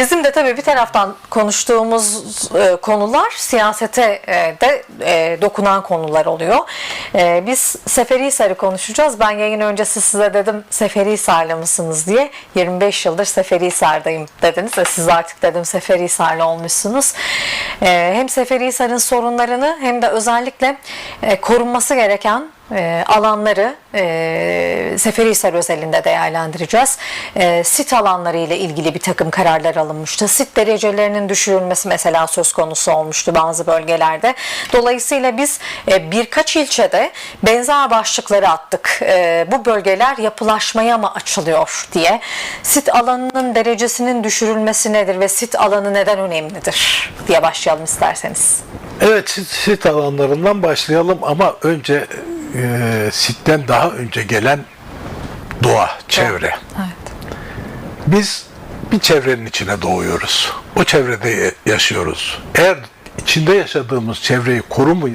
Bizim de tabii bir taraftan konuştuğumuz e, konular siyasete e, de e, dokunan konular oluyor. E, biz Seferihisar'ı konuşacağız. Ben yayın öncesi size dedim Seferihisarlı mısınız diye. 25 yıldır Seferihisar'dayım dediniz ve siz artık dedim Seferihisarlı olmuşsunuz. E, hem Seferihisar'ın sorunlarını hem de özellikle e, korunması gereken e, alanları e, Seferihisar özelinde değerlendireceğiz. E, sit alanları ile ilgili bir takım kararlar alınmıştı. Sit derecelerinin düşürülmesi mesela söz konusu olmuştu bazı bölgelerde. Dolayısıyla biz e, birkaç ilçede benzer başlıkları attık. E, bu bölgeler yapılaşmaya mı açılıyor diye. Sit alanının derecesinin düşürülmesi nedir ve sit alanı neden önemlidir diye başlayalım isterseniz. Evet sit, sit alanlarından başlayalım ama önce e, sitten daha önce gelen doğa, çevre. Evet. Biz bir çevrenin içine doğuyoruz. O çevrede yaşıyoruz. Eğer içinde yaşadığımız çevreyi korumu,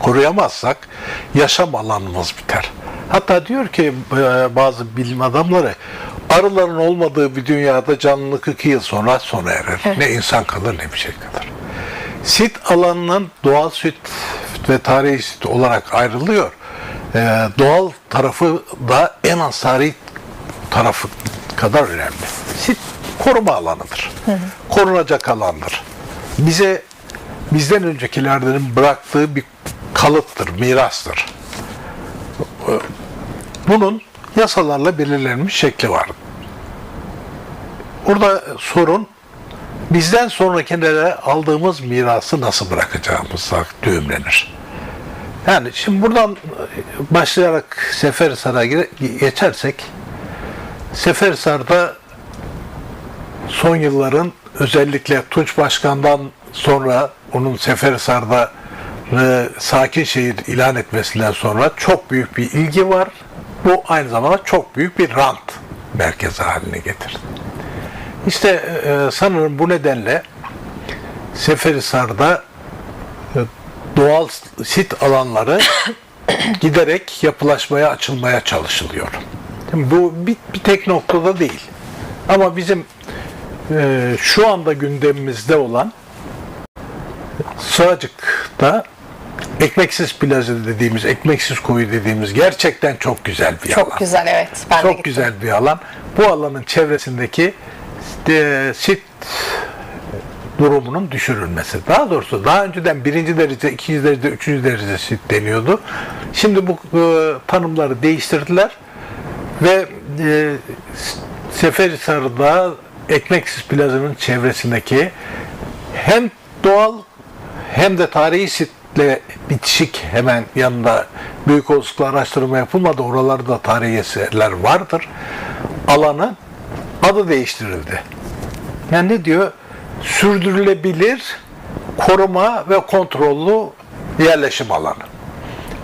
koruyamazsak yaşam alanımız biter. Hatta diyor ki e, bazı bilim adamları arıların olmadığı bir dünyada canlılık iki yıl sonra sona erer. Ne insan kalır ne bir şey kalır. Sit alanının doğal ve tarihi sit olarak ayrılıyor. Ee, doğal tarafı da en az tarihi tarafı kadar önemli. Sit koruma alanıdır. Korunacak alandır. Bize bizden öncekilerden bıraktığı bir kalıptır, mirastır. Ee, Bunun yasalarla belirlenmiş şekli var. Burada sorun bizden sonrakilere aldığımız mirası nasıl bırakacağımızla düğümlenir. Yani şimdi buradan başlayarak Seferisar'a geçersek Seferisar'da son yılların özellikle Tunç Başkan'dan sonra onun Seferisar'da e, sakin şehir ilan etmesinden sonra çok büyük bir ilgi var. Bu aynı zamanda çok büyük bir rant merkezi haline getirdi. İşte e, sanırım bu nedenle Seferisar'da e, doğal sit alanları giderek yapılaşmaya açılmaya çalışılıyor. Şimdi bu bir, bir tek noktada değil. Ama bizim e, şu anda gündemimizde olan Sığacık'ta ekmeksiz plaza dediğimiz, ekmeksiz koyu dediğimiz gerçekten çok güzel bir alan. Çok güzel evet. Ben Çok güzel bir alan. Bu alanın çevresindeki sit durumunun düşürülmesi. Daha doğrusu daha önceden birinci derece, ikinci derece, üçüncü derece sit deniyordu. Şimdi bu e, tanımları değiştirdiler ve e, Seferihisar'da Ekmeksiz Plaza'nın çevresindeki hem doğal hem de tarihi sitle bitişik hemen yanında büyük olasılıkla araştırma yapılmadı. Oralarda tarihi eserler vardır. Alanı adı değiştirildi. Yani ne diyor? Sürdürülebilir koruma ve kontrollü yerleşim alanı.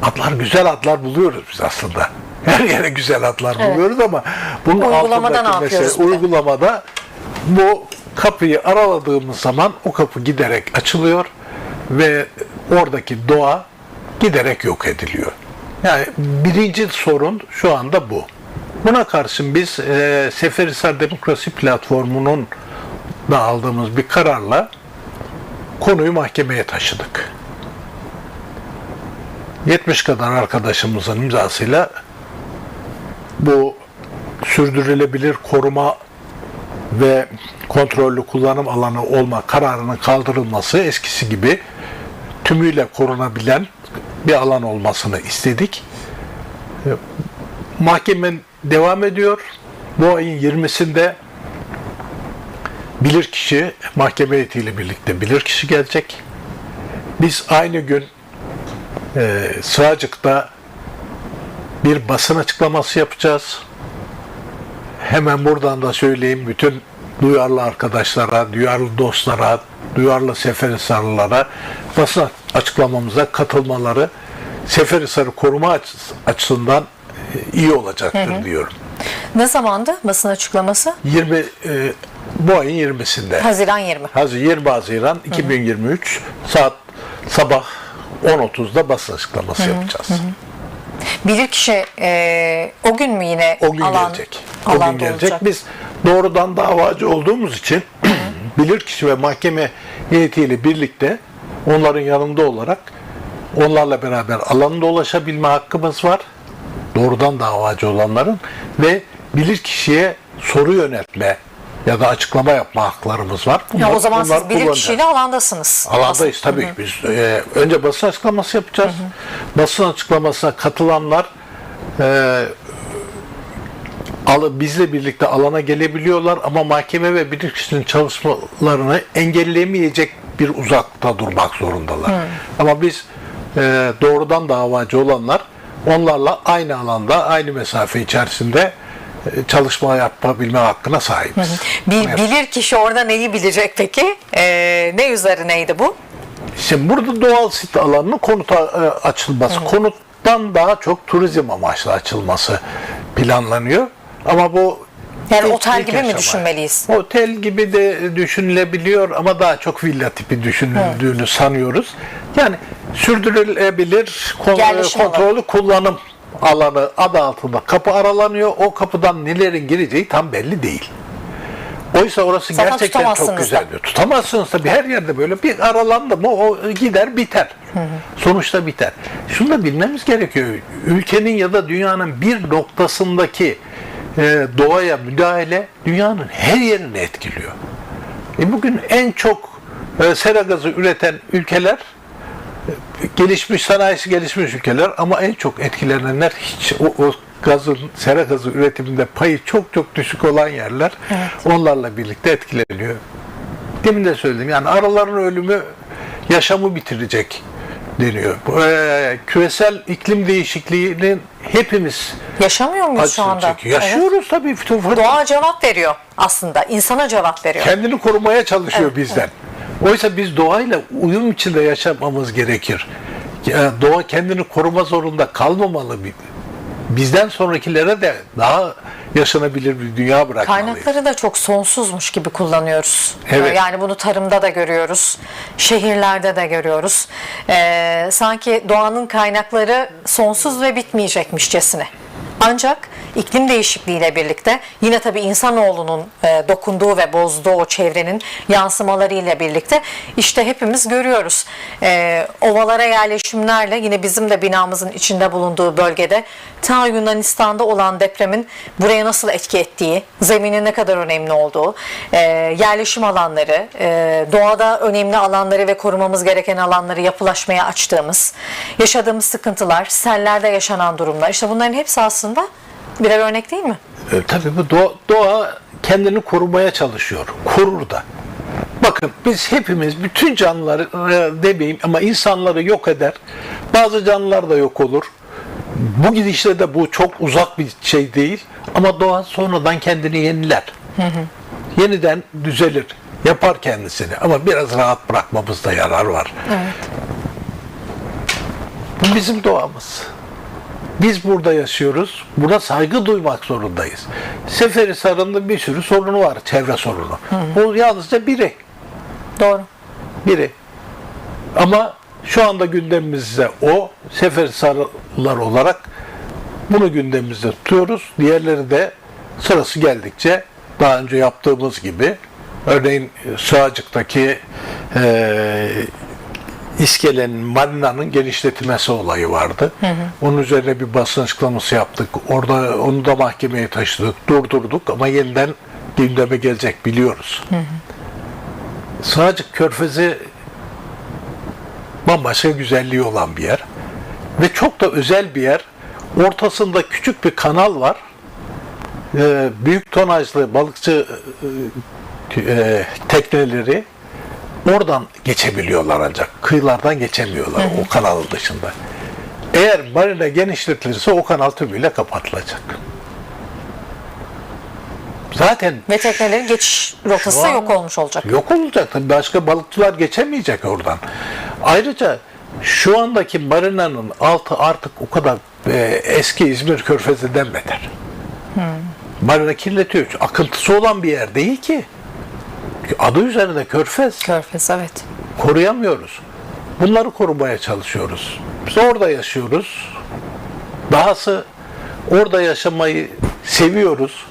Adlar güzel adlar buluyoruz biz aslında. Her yere güzel adlar buluyoruz ama bunun Uygulamada ne altındaki yapıyoruz mesele uygulamada bu kapıyı araladığımız zaman o kapı giderek açılıyor ve oradaki doğa giderek yok ediliyor. Yani birinci sorun şu anda bu. Buna karşın biz e, Seferihisar Demokrasi Platformu'nun da aldığımız bir kararla konuyu mahkemeye taşıdık. 70 kadar arkadaşımızın imzasıyla bu sürdürülebilir koruma ve kontrollü kullanım alanı olma kararının kaldırılması eskisi gibi tümüyle korunabilen bir alan olmasını istedik. E, Mahkemen devam ediyor. Bu ayın 20'sinde bilirkişi mahkeme heyetiyle birlikte bilirkişi gelecek. Biz aynı gün e, Sığacık'ta bir basın açıklaması yapacağız. Hemen buradan da söyleyeyim bütün duyarlı arkadaşlara, duyarlı dostlara, duyarlı Seferihisarlılara basın açıklamamıza katılmaları Seferihisar'ı koruma açıs- açısından iyi olacaktır diyorum. Ne zamandı basın açıklaması? 20 e, bu ayın 20'sinde. Haziran 20. Hazır 20 Haziran 2023 saat sabah 10.30'da basın açıklaması yapacağız. Bilirkişi e, o gün mü yine O gün alan, gelecek. O gün gelecek. olacak? Biz doğrudan davacı olduğumuz için bilirkişi ve mahkeme heyetiyle birlikte onların yanında olarak onlarla beraber alanda dolaşabilme hakkımız var. Doğrudan davacı olanların ve bilirkişiye soru yöneltme ya da açıklama yapma haklarımız var. Ya Bunlar- o zaman siz bilir kullanacağız. kişiyle alandasınız. Alandayız tabii. Biz e, önce basın açıklaması yapacağız. Basın açıklamasına katılanlar e, alı, bizle birlikte alana gelebiliyorlar ama mahkeme ve bilirkişinin çalışmalarını engelleyemeyecek bir uzakta durmak zorundalar. Ama biz e, doğrudan davacı olanlar onlarla aynı alanda, aynı mesafe içerisinde e, çalışma yapabilme hakkına sahibiz. Bil, Evet. bilir kişi orada neyi bilecek peki? Ee, ne üzerineydi bu? Şimdi burada doğal sit alanının konuta e, açılması, konuttan daha çok turizm amaçlı açılması planlanıyor. Ama bu Yani ilk- otel ilk gibi mi aşama. düşünmeliyiz? Otel gibi de düşünülebiliyor ama daha çok villa tipi düşünüldüğünü sanıyoruz. Yani sürdürülebilir kon- Yerleşim kontrollü kullanım alanı adı altında kapı aralanıyor. O kapıdan nelerin gireceği tam belli değil. Oysa orası Zaten gerçekten çok güzel. diyor. Tutamazsınız tabii her yerde böyle bir aralandı mı o gider biter. Sonuçta biter. Şunu da bilmemiz gerekiyor. Ülkenin ya da dünyanın bir noktasındaki e, doğaya müdahale dünyanın her yerini etkiliyor. E bugün en çok e, sera gazı üreten ülkeler gelişmiş sanayisi gelişmiş ülkeler ama en çok etkilenenler hiç o, o gazın sera gazı üretiminde payı çok çok düşük olan yerler onlarla birlikte etkileniyor. Demin de söyledim yani araların ölümü yaşamı bitirecek deniyor. Bu, e, küresel iklim değişikliğinin hepimiz Yaşamıyor muyuz şu anda? çekiyor. Yaşıyoruz tabii. Evet. Doğa cevap veriyor aslında. insana cevap veriyor. kendini korumaya çalışıyor bizden. Oysa biz doğayla uyum içinde yaşamamız gerekir. Ya, Doğa kendini koruma zorunda kalmamalı. bi- Bizden sonrakilere de daha yaşanabilir bir dünya bırakmalıyız. Kaynakları da çok sonsuzmuş gibi kullanıyoruz. Evet. Ee, Yani bunu tarımda da görüyoruz, şehirlerde de görüyoruz. Ee, sanki doğanın kaynakları sonsuz ve bitmeyecekmişçesine. Ancak iklim değişikliğiyle birlikte yine tabii insanoğlunun e, dokunduğu ve bozduğu o çevrenin yansımalarıyla birlikte işte hepimiz görüyoruz. Ee, ovalara yerleşimlerle yine bizim de binamızın içinde bulunduğu bölgede ta Yunanistan'da olan depremin buraya nasıl etki ettiği, zeminin ne kadar önemli olduğu, e, yerleşim alanları, e, doğada önemli alanları ve korumamız gereken alanları yapılaşmaya açtığımız, yaşadığımız sıkıntılar, sellerde yaşanan durumlar. İşte bunların hepsi aslında birer örnek değil mi? E, tabii bu doğa, doğa kendini korumaya çalışıyor. Korur da. Bakın biz hepimiz bütün canlıları e, demeyeyim ama insanları yok eder. Bazı canlılar da yok olur. Bu gidişle de bu çok uzak bir şey değil. Ama doğa sonradan kendini yeniler. Yeniden düzelir. Yapar kendisini. Ama biraz rahat bırakmamızda yarar var. Bu bizim doğamız. Biz burada yaşıyoruz. Buna saygı duymak zorundayız. Seferihisar'ın bir sürü sorunu var. Çevre sorunu. Bu yalnızca biri. Doğru. Biri. Ama şu anda gündemimizde o Seferihisarlılar olarak bunu gündemimizde tutuyoruz. Diğerleri de sırası geldikçe daha önce yaptığımız gibi örneğin Sığacık'taki eee İskelenin, marinanın genişletilmesi olayı vardı. Onun üzerine bir basın açıklaması yaptık. Orada onu da mahkemeye taşıdık, durdurduk ama yeniden gündeme gelecek biliyoruz. Sığacık Körfezi bambaşka güzelliği olan bir yer. Ve çok da özel bir yer. Ortasında küçük bir kanal var. Ee, büyük tonajlı balıkçı e, e, tekneleri oradan geçebiliyorlar ancak. Kıyılardan geçemiyorlar o kanalın dışında. Eğer marina genişletilirse o kanal tümüyle kapatılacak. Zaten Ve teknelerin geçiş rotası yok olmuş olacak. Yok olacak. Tabii başka balıkçılar geçemeyecek oradan. Ayrıca şu andaki marinanın altı artık o kadar e, eski İzmir Körfezi'nden beter. Marina kirletiyor. Akıntısı olan bir yer değil ki. Adı üzerinde körfez. Körfez evet. Koruyamıyoruz. Bunları korumaya çalışıyoruz. Biz orada yaşıyoruz. Dahası orada yaşamayı seviyoruz.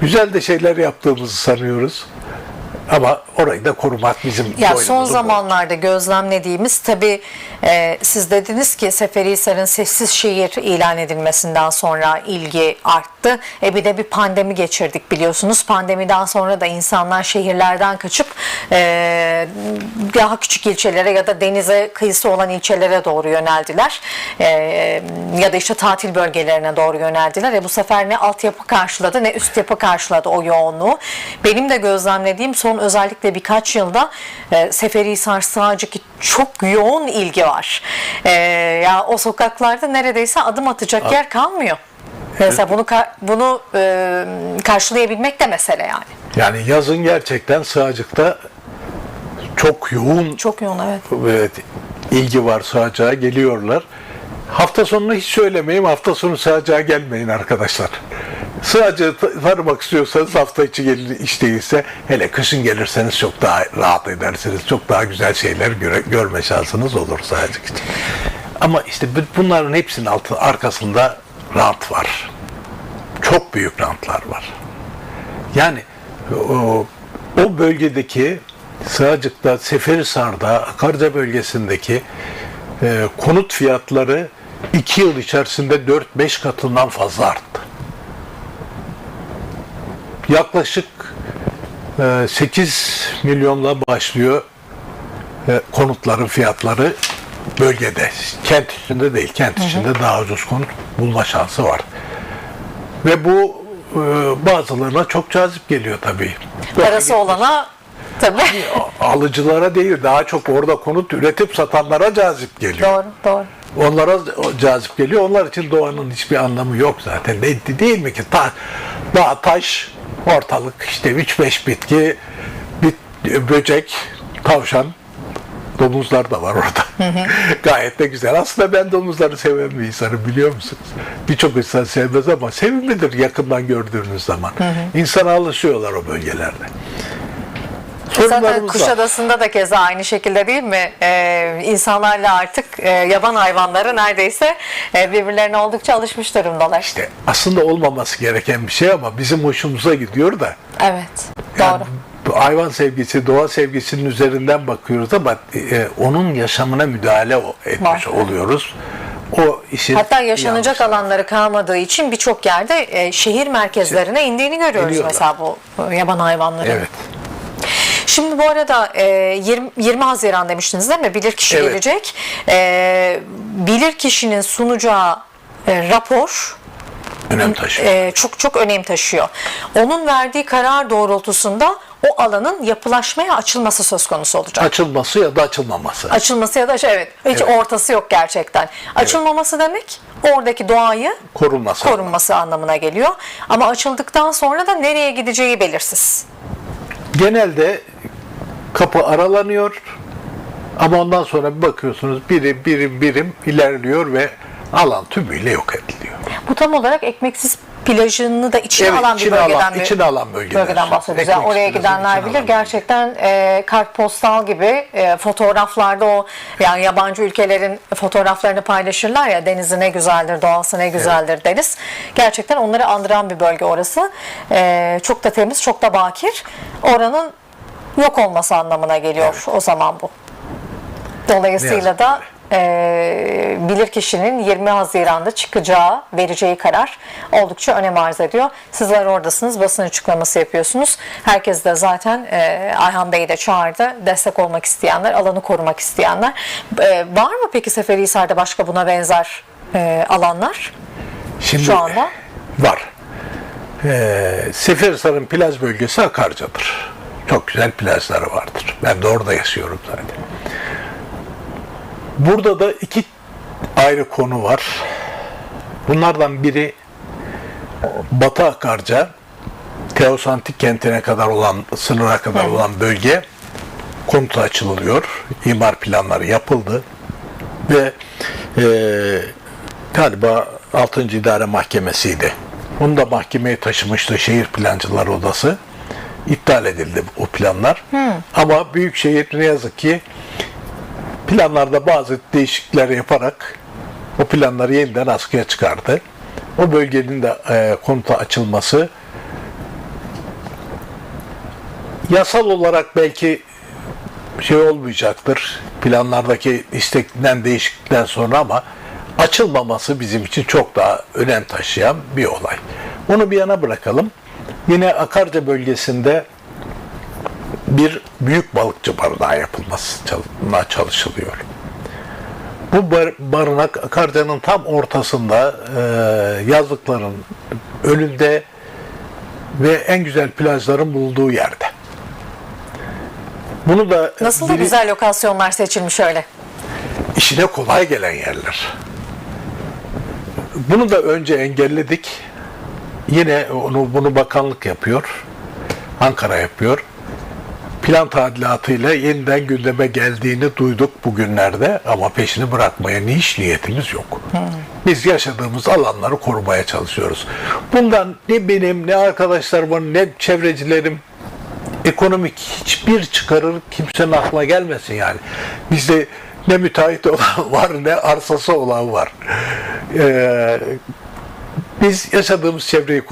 Güzel de şeyler yaptığımızı sanıyoruz. Ama orayı da korumak bizim Ya son zamanlarda gözlemlediğimiz tabii e, siz dediniz ki Seferihisar'ın sessiz şehir ilan edilmesinden sonra ilgi arttı. E bir de bir pandemi geçirdik biliyorsunuz. Pandemiden sonra da insanlar şehirlerden kaçıp e, daha küçük ilçelere ya da denize kıyısı olan ilçelere doğru yöneldiler. E, ya da işte tatil bölgelerine doğru yöneldiler. E bu sefer ne altyapı karşıladı ne üst yapı karşıladı o yoğunluğu. Benim de gözlemlediğim son özellikle birkaç yılda e, Seferihisar Sığacık'ı çok yoğun ilgi var. E, ya o sokaklarda neredeyse adım atacak yer kalmıyor. Mesela bunu bunu e, karşılayabilmek de mesele yani. Yani yazın gerçekten Sığacık'ta çok yoğun Çok yoğun evet. evet, ilgi var Sığacık'a geliyorlar. Hafta sonunu hiç söylemeyeyim. Hafta sonu Sığacık'a gelmeyin arkadaşlar. Ta- tanımak istiyorsanız hafta içi gelin iş değilse hele kışın gelirseniz çok daha rahat edersiniz. Çok daha güzel şeyler göre, görme şansınız olur için. Ama işte bu- bunların hepsinin altı, arkasında rant var. Çok büyük rantlar var. Yani o, o bölgedeki Sığacık'ta, Seferihisar'da, Akarca bölgesindeki e, konut fiyatları 2 yıl içerisinde 4-5 katından fazla arttı. Yaklaşık e, 8 milyonla başlıyor e, konutların fiyatları bölgede. Kent içinde değil, kent içinde daha ucuz konut bulma şansı var. Ve bu e, bazılarına çok cazip geliyor tabii. Parası olana tabii. Alıcılara değil, daha çok orada konut üretip satanlara cazip geliyor. doğru doğru. Onlara cazip geliyor. Onlar için doğanın hiçbir anlamı yok zaten. Ne, değil mi ki? Ta, dağ, taş, ortalık işte 3-5 bitki, bit, böcek, tavşan, domuzlar da var orada. Gayet de güzel. Aslında ben domuzları seven bir insanım biliyor musunuz? Birçok insan sevmez ama sevimlidir yakından gördüğünüz zaman. İnsana alışıyorlar o bölgelerde. Zaten. Kuşadası'nda da keza aynı şekilde değil mi? Ee, insanlarla artık e, yaban hayvanları neredeyse e, birbirlerine oldukça alışmış durumdalar. İşte aslında olmaması gereken bir şey ama bizim hoşumuza gidiyor da. Evet. Yani Doğru. hayvan sevgisi, doğa sevgisinin üzerinden bakıyoruz ama e, onun yaşamına müdahale etmiş Var. oluyoruz. O işin Hatta yaşanacak yanlışı. alanları kalmadığı için birçok yerde e, şehir merkezlerine indiğini görüyoruz İniyorlar. mesela bu e, yaban hayvanları. Evet. Şimdi bu arada e, 20, 20 Haziran demiştiniz değil mi? Bilirkişi Evet. gelecek. E, bilirkişinin sunacağı e, rapor Önem taşıyor. e, çok çok önem taşıyor. Onun verdiği karar doğrultusunda o alanın yapılaşmaya açılması söz konusu olacak. Açılması ya da açılmaması. Açılması ya da evet hiç Evet. ortası yok gerçekten. Açılmaması demek oradaki doğayı korunması. korunması anlamına geliyor. Ama açıldıktan sonra da nereye gideceği belirsiz. Genelde kapı aralanıyor ama ondan sonra bakıyorsunuz birim birim birim ilerliyor ve alan tümüyle yok ediliyor. Bu tam olarak ekmeksiz plajını da içine Evet, alan bir içine bölgeden alan- bir içine alan bölgeler. bölgeden bahsediyoruz. Yani oraya gidenler bilir gerçekten e, kartpostal gibi e, fotoğraflarda o yani yabancı ülkelerin fotoğraflarını paylaşırlar ya denizi ne güzeldir, doğası ne güzeldir deriz. Gerçekten onları andıran bir bölge orası. E, çok da temiz, çok da bakir. Oranın yok olması anlamına geliyor o zaman bu. Dolayısıyla da e, bilirkişinin 20 Haziran'da çıkacağı, vereceği karar oldukça önem arz ediyor. Sizler oradasınız, basın açıklaması yapıyorsunuz. Herkes de zaten e, Ayhan Bey de çağırdı. Destek olmak isteyenler, alanı korumak isteyenler. E, var mı peki Seferihisar'da başka buna benzer e, alanlar? Şimdi Şu anda? var. Ee, Seferihisar'ın plaj bölgesi Akarca'dır. Çok güzel plajları vardır. Ben de orada yaşıyorum zaten. Burada da iki ayrı konu var. Bunlardan biri Batı Akarca, Teos Antik kentine kadar olan, sınıra kadar olan bölge konuta açılıyor. İmar planları yapıldı. Ve eee galiba 6. İdare Mahkemesi'ydi. Onu da mahkemeye taşımıştı Şehir Plancılar Odası. İptal edildi o planlar. Ama Büyükşehir ne yazık ki planlarda bazı değişiklikler yaparak o planları yeniden askıya çıkardı. O bölgenin de e, konuta açılması yasal olarak belki şey olmayacaktır. Planlardaki isteklenen değişiklikten sonra ama açılmaması bizim için çok daha önem taşıyan bir olay. Onu bir yana bırakalım. Yine Akarca bölgesinde bir büyük balıkçı barınağı yapılması çalına çalışılıyor. Bu bar- barınak Akarca'nın tam ortasında e, yazlıkların önünde ve en güzel plajların bulunduğu yerde. Bunu da Nasıl da biri- güzel lokasyonlar seçilmiş öyle. işine kolay gelen yerler. Bunu da önce engelledik. Yine onu bunu bakanlık yapıyor. Ankara yapıyor. Plan tadilatıyla yeniden gündeme geldiğini duyduk bugünlerde ama peşini bırakmaya ni hiç niyetimiz yok. Biz yaşadığımız alanları korumaya çalışıyoruz. Bundan ne benim ne arkadaşlarımın ne çevrecilerim ekonomik hiçbir çıkarır kimsenin aklına gelmesin yani. Bizde ne müteahhit olan var ne arsası olan var. Ee, biz yaşadığımız çevreyi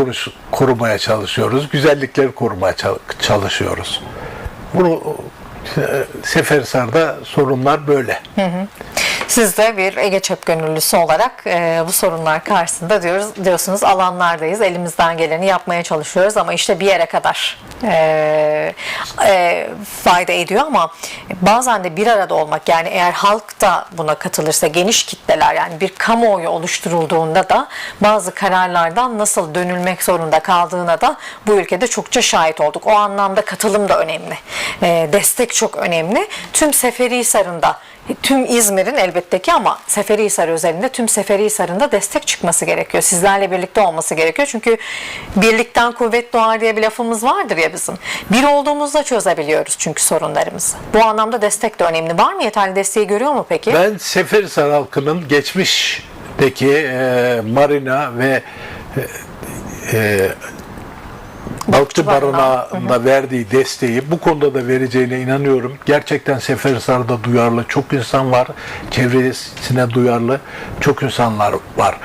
korumaya çalışıyoruz. Güzellikleri korumaya çal- çalışıyoruz. Bunu e, Seferisar'da sorunlar böyle. Siz de bir Ege Çöp Gönüllüsü olarak e, bu sorunlar karşısında diyoruz diyorsunuz alanlardayız. Elimizden geleni yapmaya çalışıyoruz ama işte bir yere kadar e, e, fayda ediyor ama bazen de bir arada olmak yani eğer halk da buna katılırsa geniş kitleler yani bir kamuoyu oluşturulduğunda da bazı kararlardan nasıl dönülmek zorunda kaldığına da bu ülkede çokça şahit olduk. O anlamda katılım da önemli. E, destek çok önemli. Tüm Seferihisar'ında tüm İzmir'in elbette ki ama Seferihisar özelinde tüm Seferihisar'ın da destek çıkması gerekiyor. Sizlerle birlikte olması gerekiyor. Çünkü birlikten kuvvet doğar diye bir lafımız vardır ya bizim. Bir olduğumuzda çözebiliyoruz çünkü sorunlarımızı. Bu anlamda destek de önemli. Var mı yeterli desteği görüyor mu peki? Ben Seferisar halkının geçmişteki e, marina ve e, e, Balıkçı barınağı. Barınağı'nda verdiği desteği bu konuda da vereceğine inanıyorum. Gerçekten Seferisar'da duyarlı çok insan var. Çevresine duyarlı çok insanlar var.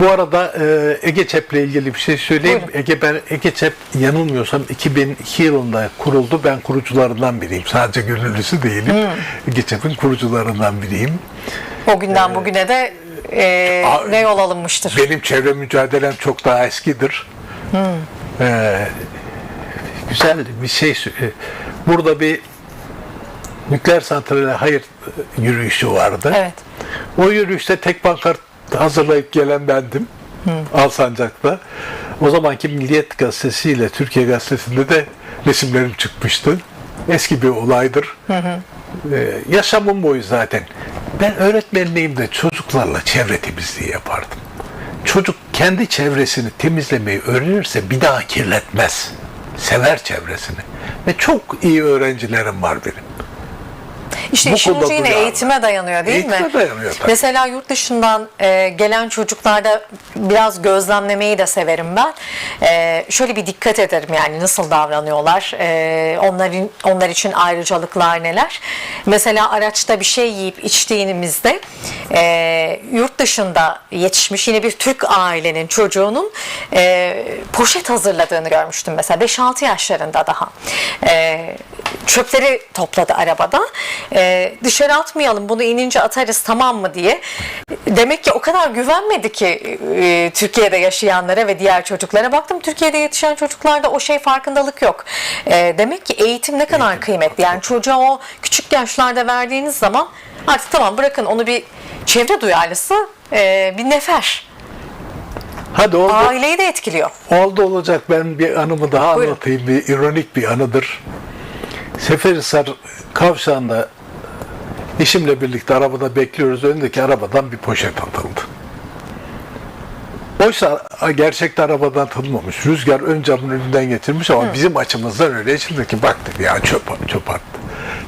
Bu arada e, Ege Çep'le ilgili bir şey söyleyeyim. Buyurun. Ege ben Ege Çep yanılmıyorsam 2002 yılında kuruldu. Ben kurucularından biriyim. Sadece gönüllüsü değilim. Ege Çep'in kurucularından biriyim. O günden bugüne de e, Aa, ne yol alınmıştır? Benim çevre mücadelem çok daha eskidir. Ee, güzel bir şey. e, Burada bir nükleer santrale hayır e, yürüyüşü vardı. Evet. O yürüyüşte tek pankart hazırlayıp gelen bendim. Alsancak'ta. O zamanki Milliyet Gazetesi ile Türkiye Gazetesi'nde de resimlerim çıkmıştı. Eski bir olaydır. Ee, yaşamım boyu zaten. Ben öğretmenliğimde çocuklarla çevre temizliği yapardım. Çocuk kendi çevresini temizlemeyi öğrenirse bir daha kirletmez. Sever çevresini. Ve çok iyi öğrencilerim var benim. İşte Bu işin ucu yine duyarlı. eğitime dayanıyor değil mi? Eğitime dayanıyor tabii. Mesela yurt dışından e, gelen çocuklarda biraz gözlemlemeyi de severim ben. E, şöyle bir dikkat ederim yani nasıl davranıyorlar, e, onların onlar için ayrıcalıklar neler. Mesela araçta bir şey yiyip içtiğimizde e, yurt dışında yetişmiş yine bir Türk ailenin çocuğunun e, poşet hazırladığını görmüştüm mesela 5-6 yaşlarında daha. E, çöpleri topladı arabada. Ee, dışarı atmayalım bunu inince atarız tamam mı diye. Demek ki o kadar güvenmedi ki e, Türkiye'de yaşayanlara ve diğer çocuklara. Baktım Türkiye'de yetişen çocuklarda o şey farkındalık yok. Ee, demek ki eğitim ne kadar kıymetli. Yani çocuğa o küçük yaşlarda verdiğiniz zaman artık tamam bırakın onu bir çevre duyarlısı e, bir nefer. Hadi oldu. Aileyi de etkiliyor. Oldu olacak ben bir anımı daha Buyurun. anlatayım. Bir ironik bir anıdır. Seferisar kavşağında eşimle birlikte arabada bekliyoruz. Önündeki arabadan bir poşet atıldı. Oysa gerçekte arabadan atılmamış. Rüzgar ön camın önünden getirmiş ama bizim açımızdan öyle içimde ki bak dedi ya çöp, çöp attı.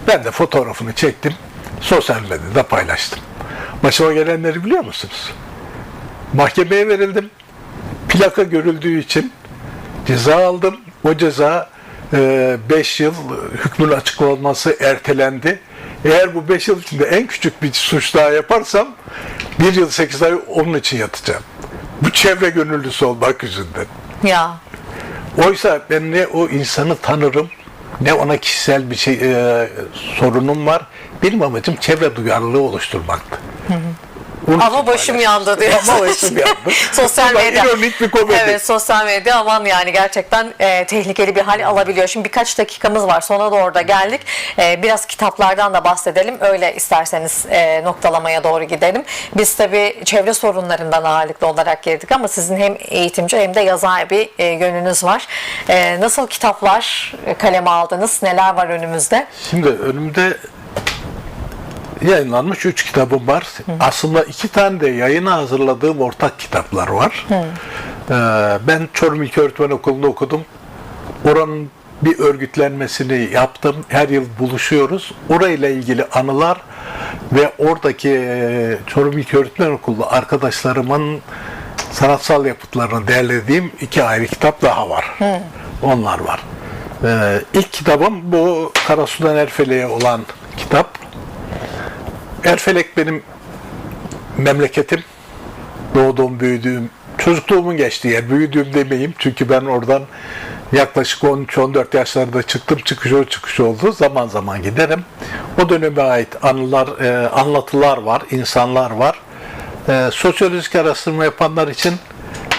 Ben de fotoğrafını çektim. Sosyal medyada paylaştım. Başıma gelenleri biliyor musunuz? Mahkemeye verildim. Plaka görüldüğü için ceza aldım. O ceza 5 yıl hükmün açıklanması ertelendi. Eğer bu 5 yıl içinde en küçük bir suç daha yaparsam 1 yıl 8 ay onun için yatacağım. Bu çevre gönüllüsü olmak yüzünden. Ya Oysa ben ne o insanı tanırım ne ona kişisel bir şey e, sorunum var. Benim amacım çevre duyarlılığı oluşturmaktı. Onun Ama başım yandı diyor. Ama başım yandı. sosyal medya. ironik bir komedi. Evet sosyal medya aman yani gerçekten e, tehlikeli bir hal alabiliyor. Şimdi birkaç dakikamız var sona doğru da geldik. E, biraz kitaplardan da bahsedelim. Öyle isterseniz e, noktalamaya doğru gidelim. Biz tabii çevre sorunlarından ağırlıklı olarak girdik ama sizin hem eğitimci hem de yazar bir e, yönünüz var. E, nasıl kitaplar kaleme aldınız? Neler var önümüzde? Şimdi önümde yayınlanmış üç kitabım var. Aslında iki tane de yayına hazırladığım ortak kitaplar var. Ee, ben Çorum İlköğretim Okulu'nda okudum. Oranın bir örgütlenmesini yaptım. Her yıl buluşuyoruz. Orayla ilgili anılar ve oradaki e, Çorum İlköğretim Okulu arkadaşlarımın sanatsal yapıtlarını derlediğim iki ayrı kitap daha var. Onlar var. Ee, ilk kitabım bu Karasu'dan Erfele'ye olan kitap. Erfelek benim memleketim. Doğduğum, büyüdüğüm, çocukluğumun geçtiği yer. Büyüdüğüm demeyeyim çünkü ben oradan yaklaşık 13-14 yaşlarında çıktım. Çıkış o çıkış oldu. Zaman zaman giderim. O döneme ait anılar, e, anlatılar var, insanlar var. E, sosyolojik araştırma yapanlar için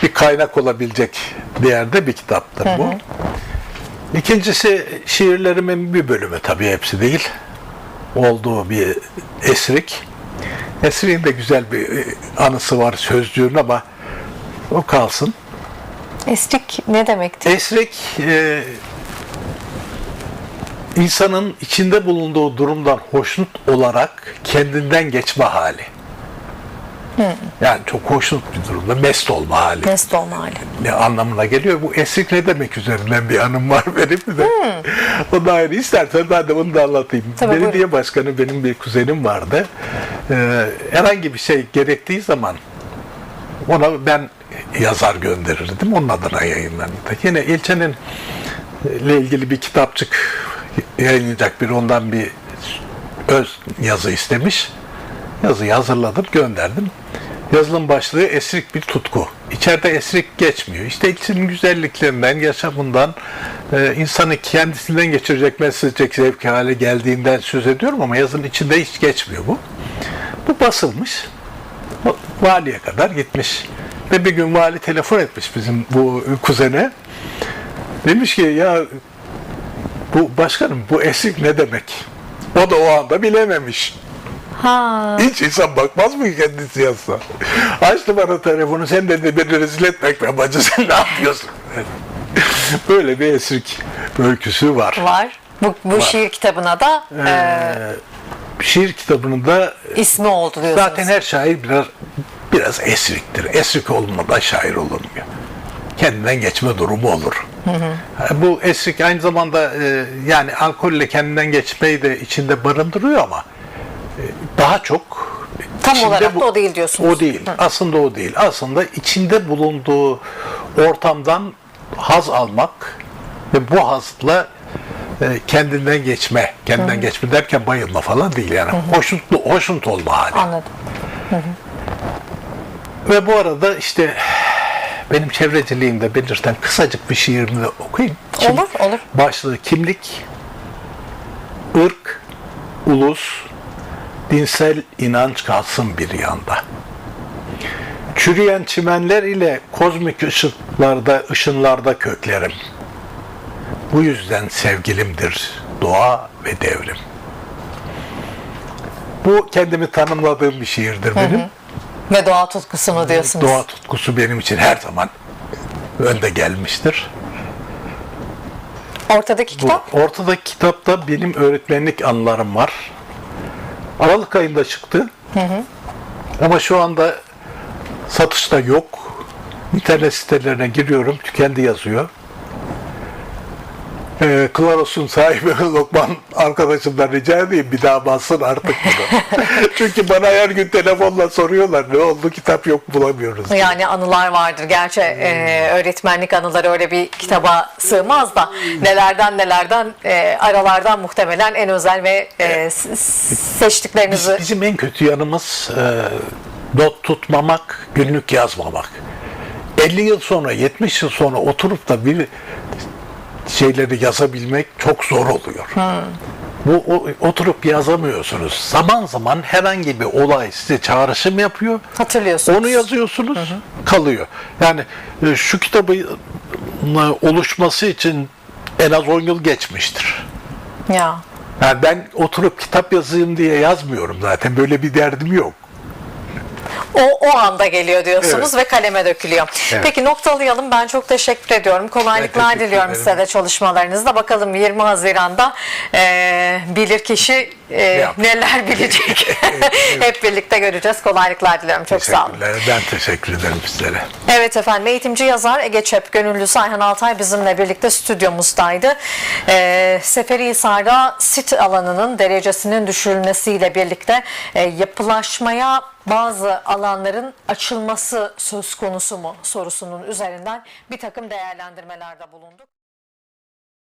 bir kaynak olabilecek değerde bir kitaptır bu. İkincisi şiirlerimin bir bölümü tabii hepsi değil. Olduğu bir esrik. Esriğin de güzel bir e, anısı var sözcüğün ama o kalsın. Esrik ne demekti? Esrik e, insanın içinde bulunduğu durumdan hoşnut olarak kendinden geçme hali. Yani çok hoşnut bir durumda mest olma hali. Mest olma hali. ne anlamına geliyor. Bu esrik ne demek üzerinden bir anım var benim de. o da ayrı. İstersen ben de onu da anlatayım. Tabii, Belediye buyurun. başkanı benim bir kuzenim vardı. Ee, herhangi bir şey gerektiği zaman ona ben yazar gönderirdim. Onun adına yayınlandı. Yine ilçenin ile ilgili bir kitapçık yayınlayacak bir ondan bir öz yazı istemiş. Yazıyı hazırladım, gönderdim. Yazının başlığı esrik bir tutku. İçeride esrik geçmiyor. İşte içinin güzelliklerinden, yaşamından, e, insanı kendisinden geçirecek, mesledecek zevk hale geldiğinden söz ediyorum ama yazının içinde hiç geçmiyor bu. Bu basılmış. Valiye kadar gitmiş. Ve bir gün vali telefon etmiş bizim bu kuzene. Demiş ki ya bu başkanım bu esrik ne demek? O da o anda bilememiş. Ha. Hiç insan bakmaz mı kendisi yazsa? Açtı bana telefonu sen dedi beni rezil etmek be bacı sen ne yapıyorsun? Böyle bir esrik öyküsü var. var. Bu, bu şiir kitabına da e, Şiir kitabının da ismi oldu diyorsunuz. zaten her şair biraz biraz esriktir. Esrik olmadan şair olunmuyor. Kendinden geçme durumu olur. Bu esrik aynı zamanda e, yani alkolle kendinden geçmeyi de içinde barındırıyor ama daha çok Tam içinde olarak bu- da o değil diyorsunuz. O değil. Aslında o değil. Aslında içinde bulunduğu ortamdan haz almak ve bu hazla e, kendinden geçme, kendinden geçme derken bayılma falan değil yani. Hoşnutlu, hoşnut olma hali. Anladım. Ve bu arada işte benim çevreciliğimde belirten kısacık bir şiirimi okuyayım. Olur, olur. Başlığı kimlik, ırk, ulus, dinsel inanç kalsın bir yanda. Çürüyen çimenler ile kozmik ışıklarda, ışınlarda köklerim. Bu yüzden sevgilimdir doğa ve devrim. Bu kendimi tanımladığım bir şiirdir benim. Ve doğa tutkusunu diyorsunuz. Doğa tutkusu benim için her zaman önde gelmiştir. Ortadaki Bu kitap ortadaki kitapta benim öğretmenlik anılarım var. Aralık ayında çıktı. Ama şu anda satışta yok. İnternet sitelerine giriyorum, tükendi yazıyor. Ee, Klaros'un sahibi Lokman arkadaşımdan rica edeyim bir daha bassın artık bunu. Çünkü bana her gün telefonla soruyorlar ne oldu kitap yok bulamıyoruz. diye. yani anılar vardır. Gerçi e, öğretmenlik anıları öyle bir kitaba sığmaz da nelerden nelerden e, aralardan muhtemelen en özel ve e, seçtiklerinizi Biz- bizim en kötü yanımız e, not tutmamak, günlük yazmamak. 50 yıl sonra, 70 yıl sonra oturup da bir şeyleri yazabilmek çok zor oluyor. Bu o- oturup yazamıyorsunuz. Zaman zaman herhangi bir olay size çağrışım yapıyor. Hatırlıyorsunuz. Onu yazıyorsunuz, kalıyor. Yani e, şu kitabın e, oluşması için en az 10 yıl geçmiştir. Ya. Yani ben oturup kitap yazayım diye yazmıyorum zaten. Böyle bir derdim yok. O, o anda geliyor diyorsunuz Evet. ve kaleme dökülüyor. Evet. Peki noktalayalım. Ben çok teşekkür ediyorum. Kolaylıklar teşekkür diliyorum ederim. size de çalışmalarınızda. Bakalım 20 Haziran'da e, bilir kişi e, neler bilecek. Hep birlikte göreceğiz. Kolaylıklar diliyorum. Çok sağ olun. Ben teşekkür ederim sizlere. Evet efendim eğitimci yazar Ege Çep gönüllüsü Ayhan Altay bizimle birlikte stüdyomuzdaydı. Ee, Seferihisar'da sit alanının derecesinin düşürülmesiyle birlikte e, yapılaşmaya bazı alanların açılması söz konusu mu sorusunun üzerinden bir takım değerlendirmelerde bulunduk.